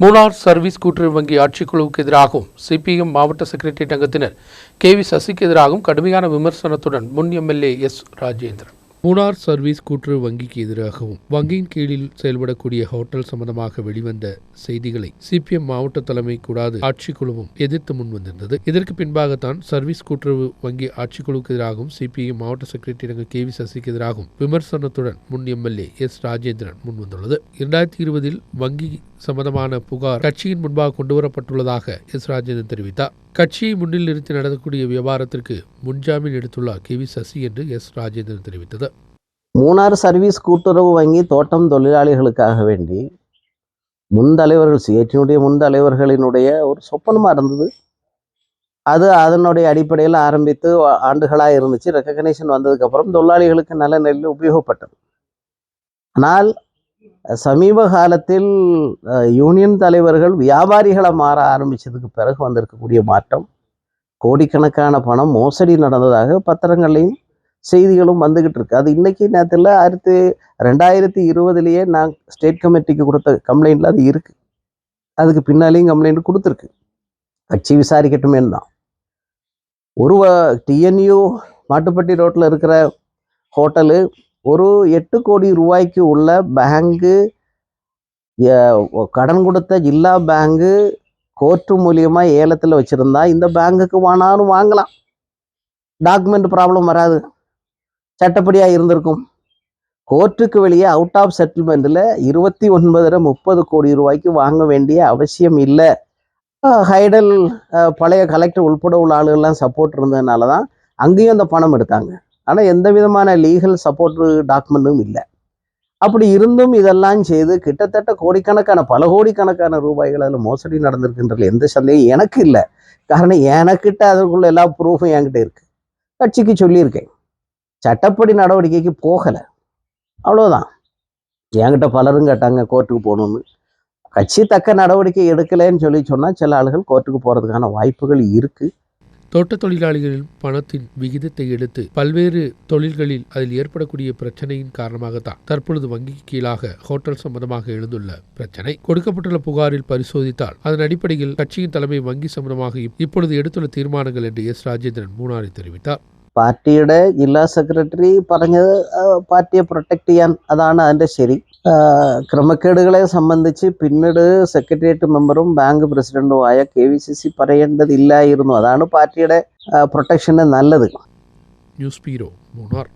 Munnar service கூட்டுறவு வங்கி ஆட்சிக்குழுவுக்கு எதிராகவும் சிபிஎம் மாவட்ட செக்ரட்டரி சங்கத்தினர் கே வி சசிக்கு எதிராகவும் கடுமையான விமர்சனத்துடன் முன் MLA S Rajendran. Munnar service கூட்டுறவு வங்கிக்கு எதிராகவும் வங்கியின் கீழில் செயல்படக்கூடிய ஹோட்டல் சம்பந்தமாக வெளிவந்த செய்திகளை சிபிஎம் மாவட்ட தலைமை கூடாது ஆட்சிக்குழுவும் எதிர்த்து முன்வந்திருந்தது இதற்கு பின்பாகத்தான் சர்வீஸ் கூட்டுறவு வங்கி ஆட்சிக்குழுவுக்கு எதிராகவும் சிபிஎம் மாவட்ட செக்ரட்டரி கே வி சசிக்கு எதிராகவும் விமர்சனத்துடன் முன் எம்எல்ஏ எஸ் ராஜேந்திரன் முன்வந்துள்ளது இரண்டாயிரத்தி இருபதில் வங்கி சம்பந்தமான புகார் கட்சியின் முன்பாக கொண்டுவரப்பட்டுள்ளதாக எஸ் ராஜேந்திரன் தெரிவித்தார். கட்சியை முன்னில் நிறுத்தி நடத்தக்கூடிய விவகாரத்திற்கு முன்ஜாமீன் எடுத்துள்ளார் கே வி சசி என்று எஸ் ராஜேந்திரன் தெரிவித்தது. மூணார் சர்வீஸ் கூட்டுறவு வங்கி தோட்டம் தொழிலாளிகளுக்காக வேண்டி முன் தலைவர்கள் சிஐடியினுடைய முன் தலைவர்களினுடைய ஒரு சொப்பனமாக இருந்தது. அது அதனுடைய அடிப்படையில் ஆரம்பித்து ஆண்டுகளாக இருந்துச்சு. ரெக்கக்னேஷன் வந்ததுக்கப்புறம் தொழிலாளிகளுக்கு நல்ல நெல் உபயோகப்பட்டது. ஆனால் சமீப காலத்தில் யூனியன் தலைவர்கள் வியாபாரிகளை மாற ஆரம்பித்ததுக்கு பிறகு வந்திருக்கக்கூடிய மாற்றம் கோடிக்கணக்கான பணம் மோசடி நடந்ததாக பத்திரங்களையும் செய்திகளும் வந்துகிட்டு இருக்கு. அது இன்னைக்கு நேரத்தில் அடுத்து ரெண்டாயிரத்தி இருபதுலேயே நான் ஸ்டேட் கமிட்டிக்கு கொடுத்த கம்ப்ளைண்ட்டில் அது இருக்கு. அதுக்கு பின்னாலேயும் கம்ப்ளைண்ட் கொடுத்துருக்கு. கட்சி விசாரிக்கட்டுமே தான். ஒரு டிஎன்யூ மாட்டுப்பட்டி ரோட்டில் இருக்கிற ஹோட்டலு ஒரு எட்டு கோடி ரூபாய்க்கு உள்ள பேங்கு கடன் கொடுத்த ஜில்லா பேங்கு கோர்ட்டு மூலியமாக ஏலத்தில் வச்சுருந்தா இந்த பேங்குக்கு வேணாலும் வாங்கலாம். டாக்குமெண்ட் ப்ராப்ளம் வராது. சட்டப்படியாக இருந்திருக்கும். கோர்ட்டுக்கு வெளியே அவுட் ஆஃப் செட்டில்மெண்ட்டில் இருபத்தி ஒன்பதரை முப்பது கோடி ரூபாய்க்கு வாங்க வேண்டிய அவசியம் இல்லை. ஹைடல் பழைய கலெக்டர் உள்பட உள்ள ஆளுகள்லாம் சப்போர்ட் இருந்ததுனால தான் அங்கேயும் அந்த பணம் எடுத்தாங்க. ஆனால் எந்த விதமான லீகல் சப்போர்ட் டாக்குமெண்ட்டும் இல்லை. அப்படி இருந்தும் இதெல்லாம் செய்து கிட்டத்தட்ட கோடிக்கணக்கான பல கோடிக்கணக்கான ரூபாய்கள் அதில் மோசடி நடந்திருக்கின்றது எந்த சந்தேகம் எனக்கு இல்லை. காரணம் எனக்கிட்ட அதற்குள்ள எல்லா ப்ரூஃபும் என்கிட்ட இருக்கு. கட்சிக்கு சொல்லியிருக்கேன். சட்டப்படி நடவடிக்கைக்கு போகலை. அவ்வளோதான் என்கிட்ட பலரும் கேட்டாங்க கோர்ட்டுக்கு போகணும்னு. கட்சி தக்க நடவடிக்கை எடுக்கலைன்னு சொல்லி சொன்னால் சில ஆளுகள் கோர்ட்டுக்கு போகிறதுக்கான வாய்ப்புகள் இருக்குது தோட்டத் தொழிலாளிகளின் பணத்தின் விகிதத்தை எடுத்து பல்வேறு தொழில்களில் அதில் ஏற்படக்கூடிய பிரச்சனையின் காரணமாகத்தான் தற்பொழுது வங்கிக்கு கீழாக ஹோட்டல் சம்பந்தமாக எழுந்துள்ள பிரச்சனை கொடுக்கப்பட்டுள்ள புகாரில் பரிசோதித்தால் அதன் அடிப்படையில் கட்சியின் தலைமை வங்கி சம்பந்தமாக இப்- இப்பொழுது எடுத்துள்ள தீர்மானங்கள் என்று എസ് രാജേന്ദ്രൻ മൂന്നാറിൽ തെളിവിത്താർ പാർട്ടിയുടെ ജില്ലാ സെക്രട്ടറി പറഞ്ഞത് ആ, പാർട്ടിയെ പ്രൊട്ടക്ട് ചെയ്യാൻ അതാണ് അതിൻ്റെ ശരി ആ, ക്രമക്കേടുകളെ സംബന്ധിച്ച് പിന്നീട് സെക്രട്ടേറിയറ്റ് മെമ്പറും ബാങ്ക് പ്രസിഡന്റുമായ കെ വി സി സി പറയേണ്ടതില്ലായിരുന്നു. അതാണ് പാർട്ടിയുടെ പ്രൊട്ടക്ഷന് നല്ലത്. News bureau Munnar.